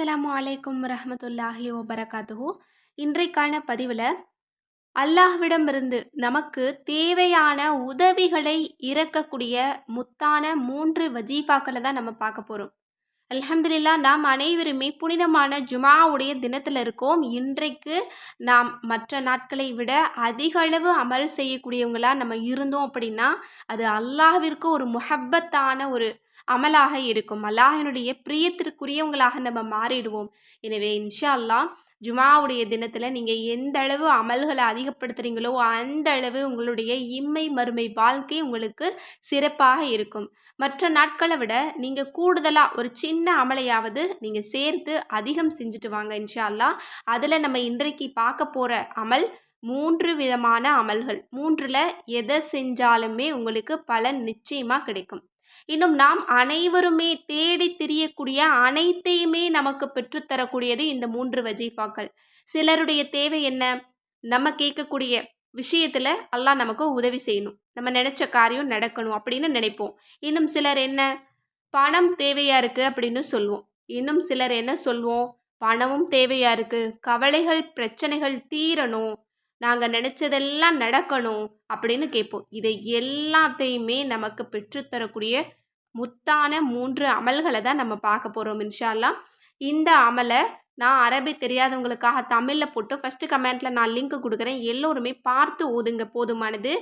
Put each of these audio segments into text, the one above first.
அஸ்ஸலாமு அலைக்கும் ரஹமத்துல்லாஹி வபரகாத்துஹு. இன்றைக்கான பதிவில் அல்லாஹ்விடமிருந்து நமக்கு தேவையான உதவிகளை இறக்கக்கூடிய முத்தான மூன்று வஜீஃபாக்களை தான் நம்ம பார்க்க போகிறோம் அல்ஹம்துலில்லா நாம் அனைவருமே புனிதமான ஜுமாவுடைய தினத்தில் இருக்கோம். இன்றைக்கு நாம் மற்ற நாட்களை விட அதிக அளவு அமல் செய்யக்கூடியவங்களா நம்ம இருந்தோம் அப்படின்னா அது அல்லாஹ்விற்கு ஒரு முஹப்பத்தான ஒரு அமலாக இருக்கும். அல்லாஹினுடைய பிரியத்திற்குரியவங்களாக நம்ம மாறிடுவோம். எனவே இன்ஷா அல்லாஹ் ஜுமாவுடைய தினத்தில் நீங்கள் எந்த அளவு அமல்களை அதிகப்படுத்துகிறீங்களோ அந்த அளவு உங்களுடைய இம்மை மறுமை வாழ்க்கை உங்களுக்கு சிறப்பாக இருக்கும். மற்ற நாட்களை விட நீங்கள் கூடுதலாக ஒரு சின்ன அமலையாவது நீங்கள் சேர்த்து அதிகம் செஞ்சுட்டு வாங்க இன்ஷா அல்லாஹ் அதில் நம்ம இன்றைக்கு பார்க்க போகிற அமல் மூன்று விதமான அமல்கள். மூன்றில் எதை செஞ்சாலுமே உங்களுக்கு பலன் நிச்சயமாக கிடைக்கும். இன்னும் நாம் அனைவருமே தேடி திரியக்கூடிய அனைத்தையுமே நமக்கு பெற்றுத்தரக்கூடியது இந்த மூன்று வஜீஃபாக்கள். சிலருடைய தேவை என்ன? நம்ம கேட்கக்கூடிய விஷயத்தில் அல்லாஹ் நமக்கு உதவி செய்யணும். நம்ம நினச்ச காரியம் நடக்கணும் அப்படின்னு நினைப்போம். இன்னும் சிலர் என்ன? பணம் தேவையாக இருக்குது அப்படின்னு சொல்லுவோம் இன்னும் சிலர் என்ன சொல்லுவோம் பணமும் தேவையாக இருக்குது கவலைகள் பிரச்சனைகள் தீரணும். நாங்கள் நினச்சதெல்லாம் நடக்கணும் அப்படின்னு கேட்போம். இதை எல்லாத்தையுமே நமக்கு பெற்றுத்தரக்கூடிய முத்தான மூன்று அமல்களை தான் நம்ம பார்க்க போகிறோம் இன்ஷால்லாம் இந்த அமலை நான் அரபி தெரியாதவங்களுக்காக தமிழில் போட்டு ஃபஸ்ட்டு கமெண்ட்டில் நான் லிங்க் கொடுக்குறேன். எல்லோருமே பார்த்து ஓதுங்க போதுமானது.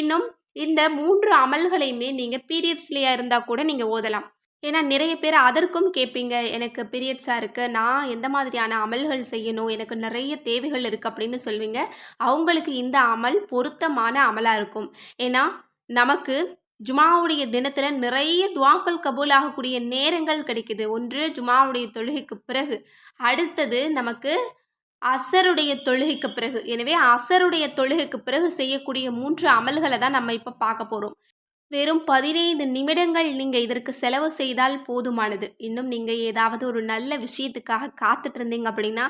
இன்னும் இந்த மூன்று அமல்களையுமே நீங்கள் பீரியட்ஸ்லேயே இருந்தால் கூட நீங்கள் ஓதலாம். ஏன்னா நிறைய பேர் அதற்கும் கேட்பீங்க எனக்கு பீரியட்ஸாக இருக்குது நான் எந்த மாதிரியான அமல்கள் செய்யணும் எனக்கு நிறைய தேவைகள் இருக்குது அப்படின்னு சொல்வீங்க. அவங்களுக்கு இந்த அமல் பொருத்தமான அமலாக இருக்கும். ஏன்னா நமக்கு ஜுமாவுடைய தினத்தில் நிறைய துவாக்கள் கபூல் ஆகக்கூடிய நேரங்கள் கிடைக்குது. ஒன்று ஜுமாவுடைய தொழுகைக்கு பிறகு. அடுத்தது நமக்கு அசருடைய தொழுகைக்கு பிறகு. எனவே அசருடைய தொழுகைக்கு பிறகு செய்யக்கூடிய மூன்று அமல்களை தான் நம்ம இப்போ பார்க்க போகிறோம் வெறும் பதினைந்து நிமிடங்கள் நீங்கள் இதற்கு செலவு செய்தால் போதுமானது. இன்னும் நீங்கள் ஏதாவது ஒரு நல்ல விஷயத்துக்காக காத்துட்டு இருந்தீங்க அப்படின்னா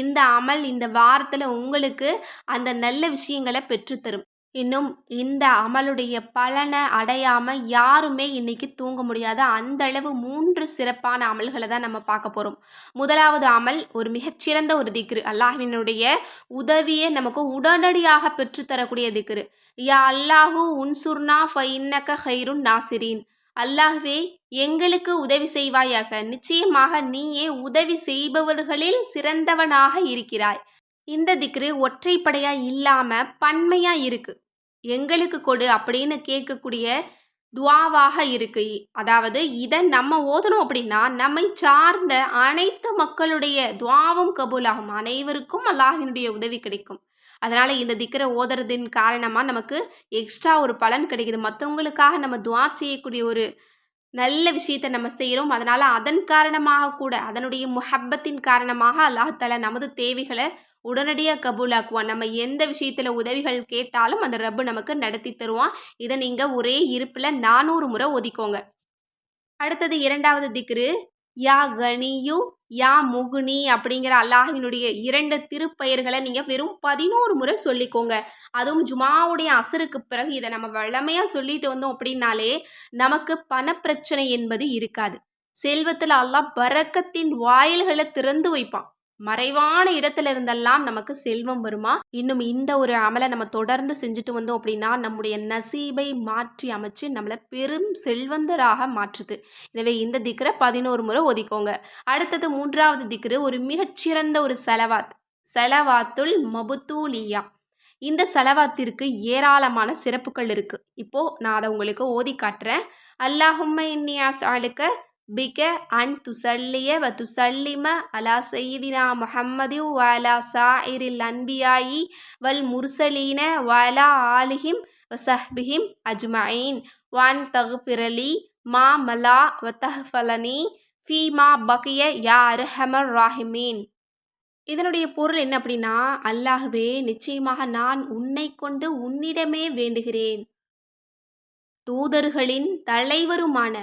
இந்த அமல் இந்த வாரத்தில் உங்களுக்கு அந்த நல்ல விஷயங்களை பெற்றுத்தரும். இன்னும் இந்த அமலுடைய பலனை அடையாமல் யாருமே இன்றைக்கி தூங்க முடியாத அந்த அளவு மூன்று சிறப்பான அமல்களை தான் நம்ம பார்க்க போகிறோம் முதலாவது அமல் ஒரு மிகச்சிறந்த ஒரு திக்ரு. அல்லாஹினுடைய உதவியை நமக்கு உடனடியாக பெற்றுத்தரக்கூடிய திக்ரு. யா அல்லாஹூ உன்சுர்னா ஃபைன்னக ஹைருன் நாசிரீன். அல்லாஹ்வே எங்களுக்கு உதவி செய்வாயாக. நிச்சயமாக நீயே உதவி செய்பவர்களில் சிறந்தவனாக இருக்கிறாய். இந்த திக்ரு ஒற்றைப்படையாக இல்லாமல் பன்மையாக இருக்குது எங்களுக்கு கொடு அப்படின்னு கேட்கக்கூடிய துவாவாக இருக்கு. அதாவது இதை நம்ம ஓதணும் அப்படின்னா நம்மை சார்ந்த அனைத்து மக்களுடைய துவாவும் கபூலாகும். அனைவருக்கும் அல்லாஹினுடைய உதவி கிடைக்கும். அதனால் இந்த திக்கரை ஓதுறதின் காரணமாக நமக்கு எக்ஸ்ட்ரா ஒரு பலன் கிடைக்குது. மற்றவங்களுக்காக நம்ம துவா செய்யக்கூடிய ஒரு நல்ல விஷயத்தை நம்ம செய்கிறோம் அதனால் அதன் காரணமாக கூட அதனுடைய முஹப்பத்தின் காரணமாக அல்லாஹால நமது தேவைகளை உடனடியாக கபூலாக்குவான். நம்ம எந்த விஷயத்தில் உதவிகள் கேட்டாலும் அந்த ரப்பு நமக்கு நடத்தி தருவான். இதை நீங்கள் ஒரே இருப்பில் நானூறு முறை ஒதிக்கோங்க. அடுத்தது இரண்டாவது திக்ரு யா கனியு யா முகுனி அப்படிங்கிற அல்லாஹினுடைய இரண்டு திருப்பெயர்களை நீங்கள் வெறும் பதினோரு முறை சொல்லிக்கோங்க. அதுவும் ஜுமாவுடைய அசருக்கு பிறகு இதை நம்ம வளமையாக சொல்லிட்டு வந்தோம் அப்படின்னாலே நமக்கு பணப்பிரச்சனை என்பது இருக்காது. செல்வத்தில் அல்லாஹ் பறக்கத்தின் வாயில்களை திறந்து வைப்பான். மறைவான இடத்துல இருந்தெல்லாம் நமக்கு செல்வம் வருமா? இன்னும் இந்த ஒரு அமலை நம்ம தொடர்ந்து செஞ்சுட்டு வந்தோம் அப்படின்னா நம்முடைய நசீபை மாற்றி அமைச்சு நம்மளை பெரும் செல்வந்தராக மாற்றுது. எனவே இந்த திக்கரை பதினோரு முறை ஒதுக்கோங்க. அடுத்தது மூன்றாவது திக்கரு ஒரு மிகச்சிறந்த ஒரு செலவாத் செலவாத்துல் மபுத்தூலியா. இந்த செலவாத்திற்கு ஏராளமான சிறப்புகள் இருக்குது இப்போது நான் அதை உங்களுக்கு ஓதி காட்டுறேன். அல்லாஹும்ம இன்னியாஸ் ஆளுக்க பிக அன் துசல்லிய வ துசல்லிம அலா சையிதினா முஹம்மது வாலா சாயிரில் அன்பியாயி வல் முர்சலீன வாலா ஆலிஹிம் வசஹ்பிஹிம் அஜ்மயின் வான் தகுபிரலி மா மலா வத்தஹ்ஃபலனி ஃபீ மா பகிய யா அர்ஹமர் ராஹிமீன். இதனுடைய பொருள் என்ன அப்படின்னா அல்லாஹுவே நிச்சயமாக நான் உன்னை கொண்டு உன்னிடமே வேண்டுகிறேன். தூதர்களின் தலைவருமான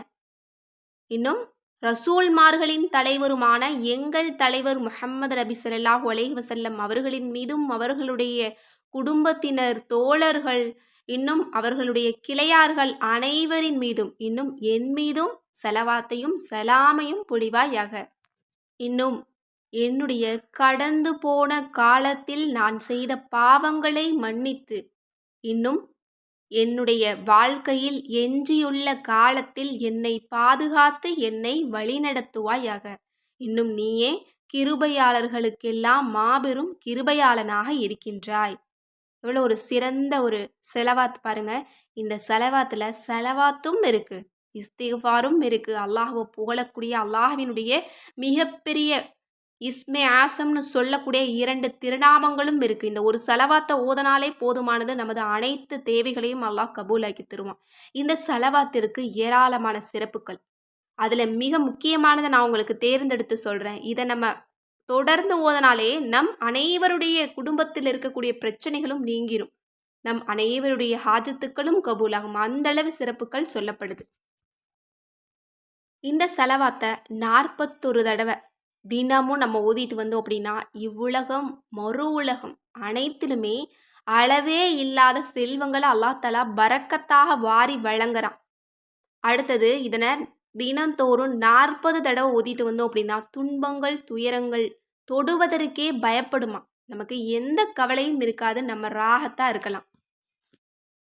இன்னும் ரசூல்மார்களின் தலைவருமான எங்கள் தலைவர் முஹம்மது நபி சல்லாஹூ அலைஹி வசல்லம் அவர்களின் மீதும் அவர்களுடைய குடும்பத்தினர் தோழர்கள் இன்னும் அவர்களுடைய கிளையார்கள் அனைவரின் மீதும் இன்னும் என் மீதும் செலவாத்தையும் செலாமையும் பொழிவாயாக. இன்னும் என்னுடைய கடந்து போன காலத்தில் நான் செய்த பாவங்களை மன்னித்து இன்னும் என்னுடைய வாழ்க்கையில் எஞ்சியுள்ள காலத்தில் என்னை பாதுகாத்து என்னை வழிநடத்துவாயாக. இன்னும் நீயே கிருபையாளர்களுக்கெல்லாம் மாபெரும் கிருபையாளனாக இருக்கின்றாய். எவ்வளோ ஒரு சிறந்த ஒரு செலவாத் பாருங்க. இந்த செலவாத்தில் செலவாத்தும் இருக்கு. இஸ்திகாரும் இருக்கு. அல்லாஹுவை புகழக்கூடிய அல்லாஹ்வினுடைய மிகப்பெரிய இஸ்மே ஆசம்னு சொல்லக்கூடிய இரண்டு திருநாமங்களும் இருக்குது இந்த ஒரு செலவாத்தை ஓதனாலே போதுமானது. நமது அனைத்து தேவைகளையும் அல்லாஹ் கபூலாக்கி தருவான். இந்த செலவாத்திற்கு ஏராளமான சிறப்புகள். அதில் மிக முக்கியமானதை நான் உங்களுக்கு தேர்ந்தெடுத்து சொல்கிறேன் இதை நம்ம தொடர்ந்து ஓதனாலே நம் அனைவருடைய குடும்பத்தில் இருக்கக்கூடிய பிரச்சனைகளும் நீங்கிரும். நம் அனைவருடைய ஹாஜத்துக்களும் கபூலாகும். அந்தளவு சிறப்புகள் சொல்லப்படுது. இந்த செலவாத்தை நாற்பத்தொரு தடவை தினமும் நம்ம ஓதிட்டு வந்தோம் அப்படின்னா இவ்வுலகம் மறு உலகம் அனைத்திலுமே அளவே இல்லாத செல்வங்களை அல்லாத்தலா பறக்கத்தாக வாரி வழங்குறான். அடுத்தது இதனை தினந்தோறும் நாற்பது தடவை ஓதிட்டு வந்தோம் அப்படின்னா துன்பங்கள் துயரங்கள் தொடுவதற்கே பயப்படுமா நமக்கு எந்த கவலையும் இருக்காது நம்ம ராகத்தாக இருக்கலாம்.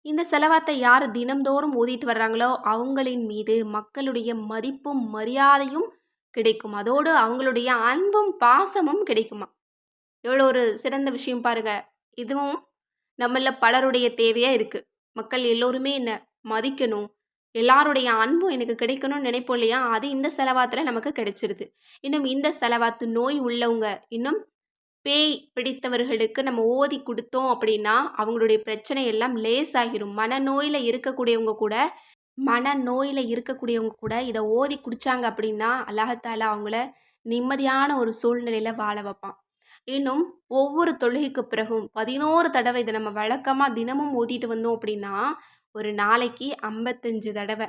இந்த செலவாத்தை யார் தினம்தோறும் ஓதிட்டு வர்றாங்களோ அவங்களின் மீது மக்களுடைய மதிப்பும் மரியாதையும் கிடைக்கும். அதோடு அவங்களுடைய அன்பும் பாசமும் கிடைக்குமா? எவ்வளோ ஒரு சிறந்த விஷயம் பாருங்க. இதுவும் நம்மள பலருடைய தேவையாக இருக்குது மக்கள் எல்லோருமே என்ன மதிக்கணும். எல்லாருடைய அன்பும் எனக்கு கிடைக்கணும்னு நினைப்போம் இல்லையா? அது இந்த செலவாத்தில் நமக்கு கிடைச்சிருது. இன்னும் இந்த செலவாத்து நோய் உள்ளவங்க இன்னும் பேய் பிடித்தவர்களுக்கு நம்ம ஓதி கொடுத்தோம் அப்படின்னா அவங்களுடைய பிரச்சனை எல்லாம் லேஸ் ஆகிரும் மனநோயில் இருக்கக்கூடியவங்க கூட மன நோயில் இருக்கக்கூடியவங்க கூட இதை ஓதி குடித்தாங்க அப்படின்னா அல்லாஹத்தால அவங்கள நிம்மதியான ஒரு சூழ்நிலையில் வாழ வைப்பான். இன்னும் ஒவ்வொரு தொழுகைக்கு பிறகும் பதினோரு தடவை இதை நம்ம வழக்கமாக தினமும் ஓதிட்டு வந்தோம் அப்படின்னா ஒரு நாளைக்கு ஐம்பத்தஞ்சு தடவை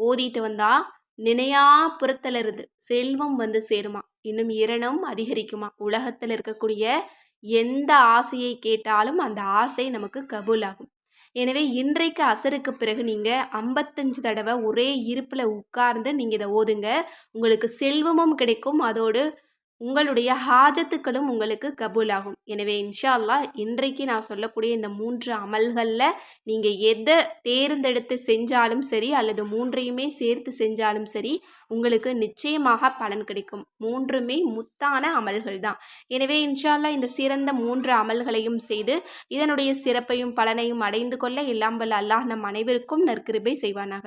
ஓதிட்டு வந்தால் நினையா புறத்திலிருந்து செல்வம் வந்து சேருமா. இன்னும் இரணம் அதிகரிக்குமா. உலகத்தில் இருக்கக்கூடிய எந்த ஆசையை கேட்டாலும் அந்த ஆசை நமக்கு கபூலாகும். எனவே இன்றைக்கு அசருக்கு பிறகு நீங்கள் ஐம்பத்தஞ்சு தடவை ஒரே இருப்பில் உட்கார்ந்து நீங்கள் இதை ஓதுங்க. உங்களுக்கு செல்வமும் கிடைக்கும். அதோடு உங்களுடைய ஹாஜத்துக்களும் உங்களுக்கு கபூலாகும். எனவே இன்ஷா அல்லா இன்றைக்கு நான் சொல்லக்கூடிய இந்த மூன்று அமல்களில் நீங்கள் எதை தேர்ந்தெடுத்து செஞ்சாலும் சரி அல்லது மூன்றையுமே சேர்த்து செஞ்சாலும் சரி உங்களுக்கு நிச்சயமாக பலன் கிடைக்கும். மூன்றுமே முத்தான அமல்கள் தான். எனவே இன்ஷா அல்லா இந்த சிறந்த மூன்று அமல்களையும் செய்து இதனுடைய சிறப்பையும் பலனையும் அடைந்து கொள்ள எல்லாம் வல்ல அல்லாஹ் நம் அனைவருக்கும் நற்கிருபை செய்வானாக.